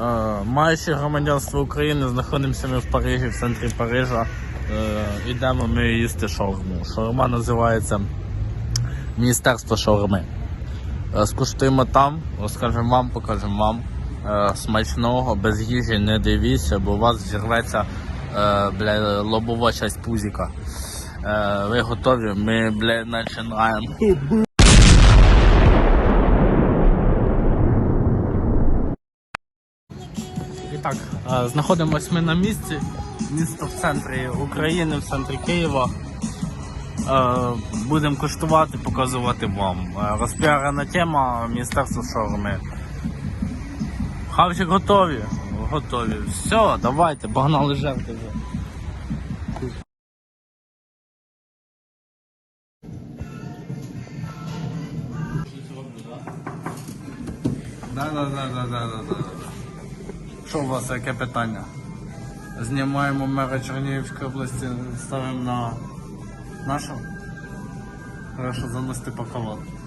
Е, Маючи громадянство України, знаходимося ми в Парижі, в центрі Парижа. Е, Йдемо ми їсти шаурму. Шаурма називається Міністерство шаурми. Е, Скуштуємо там, розкажемо вам, покажемо вам. Смачного, без їжі не дивіться, бо у вас зірветься бля, лобова часть пузіка. Ви готові? Ми бля, починаємо. Так, е, знаходимось ми на місці. Місто в центрі України, в центрі Києва. Е, Будемо коштувати, показувати вам. Е, Розпіарена тема Міністерство шаурми. Хавчик готові? Готові. Все, давайте, погнали жерти вже. Да, да, да, да, да, да, да. Що у вас яке питання? Знімаємо мера Чернігівської області, ставимо на нашу. Хорошо занести по Must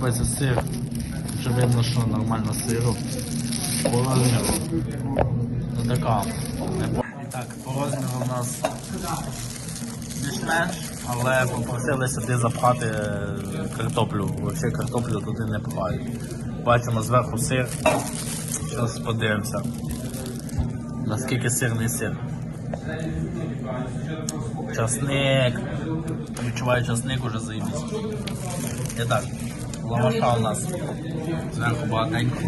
Робиться сир. Вже видно, що нормально сиру. По розміру. Ну така. І так, по розміру у нас більш-менш, але попросили сюди запхати е, картоплю. Взагалі картоплю туди не пхають. Бачимо зверху сир. Зараз подивимося. Наскільки сирний сир. Часник. Відчуваю часник уже заїбісь. І так, лаваша у нас зверху багатенько.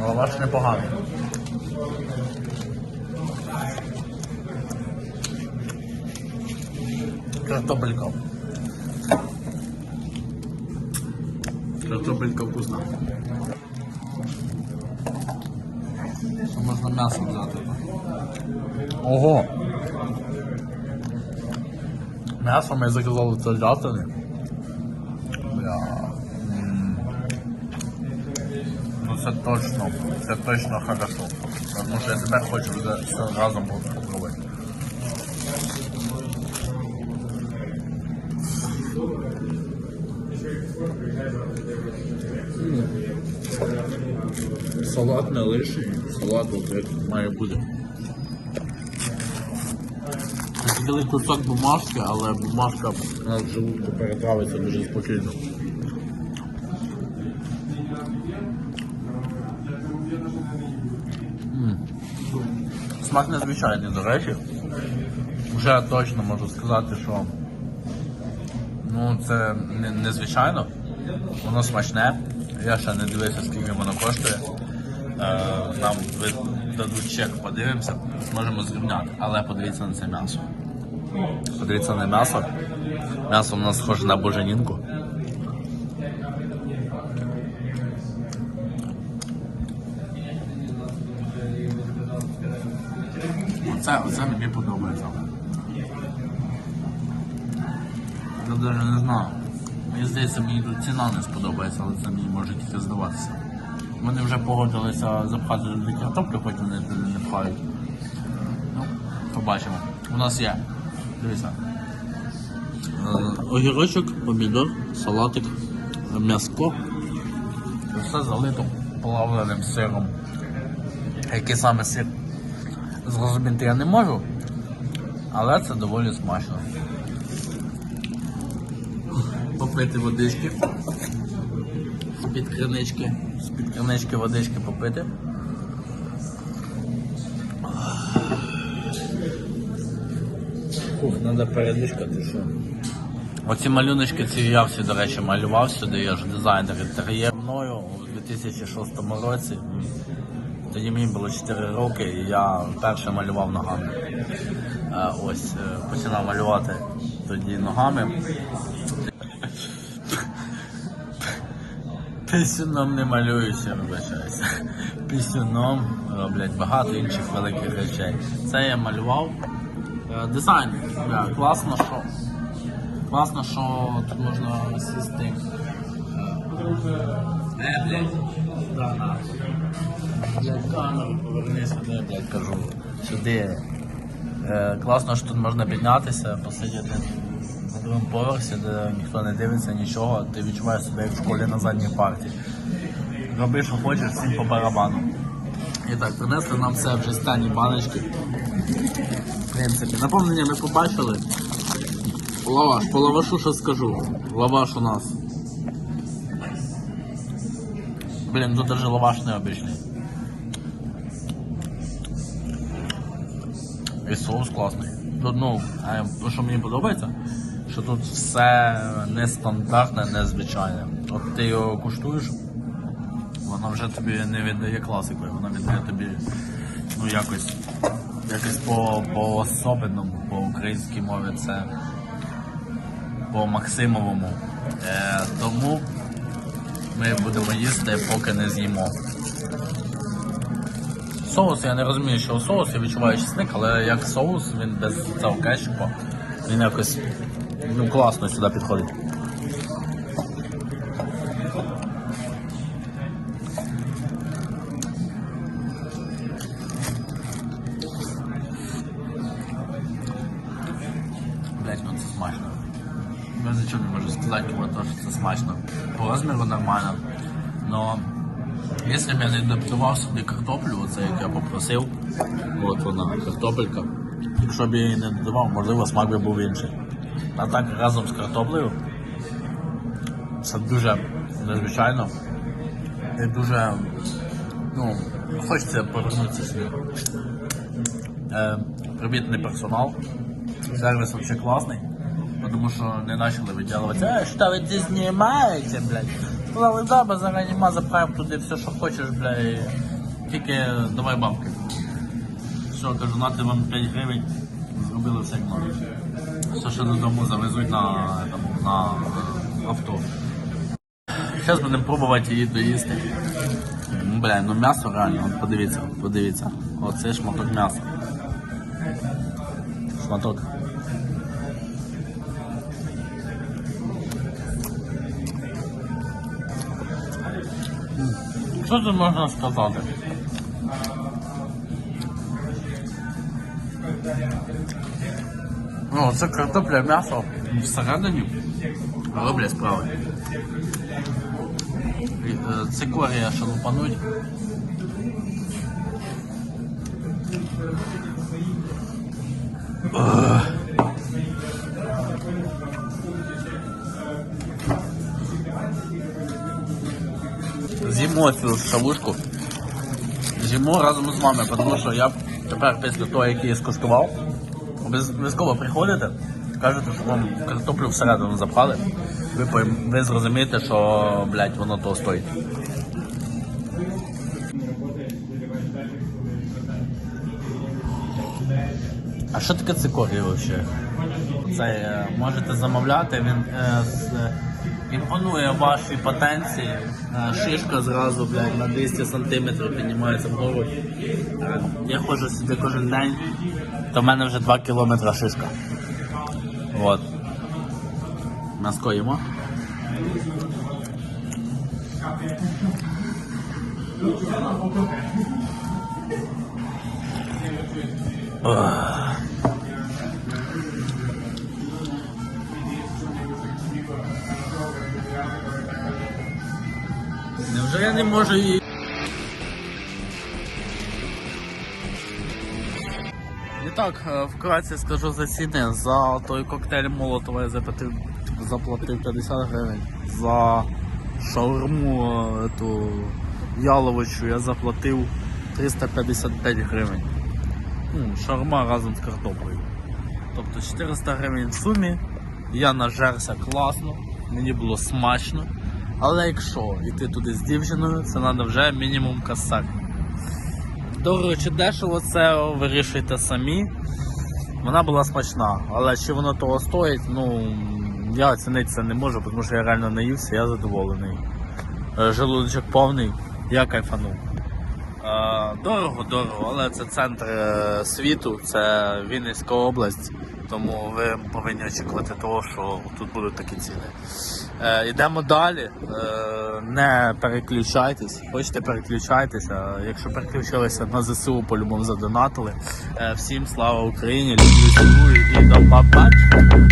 Лаваш непоганий. Картопелька. Картопелька вкусна. Можна м'ясо взяти? Ого! М'ясо ми заказали телятини. Бля. Ну це точно, це точно хорошо. Тому що я тепер хочу вже все разом попробувати. Салат не лишній, салат от як має бути. З'їли кусок бумажки, але бумажка в желудку перетравиться дуже спокійно. Смак незвичайний, до речі. Вже точно можу сказати, що ну, це не- незвичайно. Воно смачне. Я ще не дивився, скільки воно коштує. Е, нам дадуть чек, подивимося, зможемо зрівняти. Але подивіться на це м'ясо. Подивіться на м'ясо. М'ясо у нас схоже на боженінку. Оце, оце мені подобається. Я навіть не знаю. Мені здається, мені тут ціна не сподобається, але це мені може тільки здаватися. Вони вже погодилися запхати туди картоплю, хоч вони туди не пхають. Ну, побачимо. У нас є. Дивіться. Е, Огірочок, помідор, салатик, м'яско. Все залито плавленим сиром. Який саме сир зрозуміти я не можу, але це доволі смачно. Попити водички. З-під кринички. З-під кринички водички попити. Фух, треба передишка, що? Оці малюночки ці я всі, до речі, малював сюди, я ж дизайнер інтер'єрною у 2006 році. Тоді мені було 4 роки, і я вперше малював ногами. Е, Ось е, починав малювати тоді ногами. Пісюном не малююся, вибачаюся. Пісюном роблять багато інших великих речей. Це я малював. Дизайн. Класно, що. Класно, що тут можна сісти. Е, блядь, кажу. Сюди. Е, класно, що тут можна піднятися, посидіти на другому поверсі, де ніхто не дивиться нічого, ти відчуваєш себе як в школі на задній парті. Роби, що хочеш, всім по барабану. І так, принесли нам все в жестані баночки. В принципі, наповнення ми побачили. Лаваш, по лавашу що скажу. Лаваш у нас. Блін, тут даже лаваш необычний. І соус класний. Тут, ну, е, що мені подобається, що тут все нестандартне, незвичайне. От ти його куштуєш, вона вже тобі не віддає класикою, вона віддає тобі ну якось, якось по, по особенному, по українській мові це по Максимовому. Е, тому ми будемо їсти, поки не з'їмо. Соус, я не розумію, що соус, я відчуваю чесник, але як соус, він без цього кетчупу, він якось ну, класно сюди підходить. Нічого не можу сказати про те, що це смачно. По розміру нормально. Но якщо б я не додавав собі картоплю, оце як я попросив, от вона, картопелька. Якщо б я її не додавав, можливо, смак би був інший. А так разом з картоплею це дуже незвичайно. І дуже, ну, хочеться повернутися сюди. Е, привітний персонал. Сервіс вообще класний. Потому що не почали виділувати, е, що ви це знімаєте, блядь. Сказали, да, базара нема, заправимо туди все, що хочеш, блядь. Тільки давай бабки. Все, кажу, нати вам 5 гривень, зробили все як надо. Все, що додому завезуть на, там, на е, авто. Зараз будемо пробувати її доїсти. Бля, ну м'ясо реально, от подивіться, подивіться. Оце шматок м'яса. Шматок. Що тут можна сказати? Ну, це картопля м'ясо всередині роблять справи. Е, Цикорія шалупануть. З'їмо цю шавушку. З'їмо разом з вами, тому що я тепер після того, як її скуштував, обов'язково приходите, кажете, що вам картоплю всередину запхали. Ви, пойм- ви зрозумієте, що, блядь, воно того стоїть. А що таке цикорій взагалі? Це е, можете замовляти, він е, з, імпонує вашій потенції. Шишка зразу блядь, на 200 см піднімається вгору. Я ходжу сюди кожен день, то в мене вже 2 кілометри шишка. От. М'яско їмо. Ох. Невже я не можу її. І так, е, вкратце скажу за ціни. За той коктейль Молотова я заплатив, заплатив 50 гривень. За шаурму е, ту яловичу я заплатив 355 гривень. Ну, шаурма разом з картоплею. Тобто 400 гривень в сумі. Я нажерся класно, мені було смачно. Але якщо йти туди з дівчиною, це треба вже мінімум косарь. Дорого чи дешево це вирішуйте самі. Вона була смачна, але чи воно того стоїть, ну я оцінити це не можу, тому що я реально наївся, я задоволений. Е, Желудочок повний, я кайфанув. Е, Дорого, дорого, але це центр е, світу, це Вінницька область, тому ви повинні очікувати того, що тут будуть такі ціни. Е, Йдемо далі. Е, Не переключайтесь. Хочете переключайтеся. Якщо переключилися на ЗСУ, по-любому задонатили. Е, Всім слава Україні, люблю і до побачення.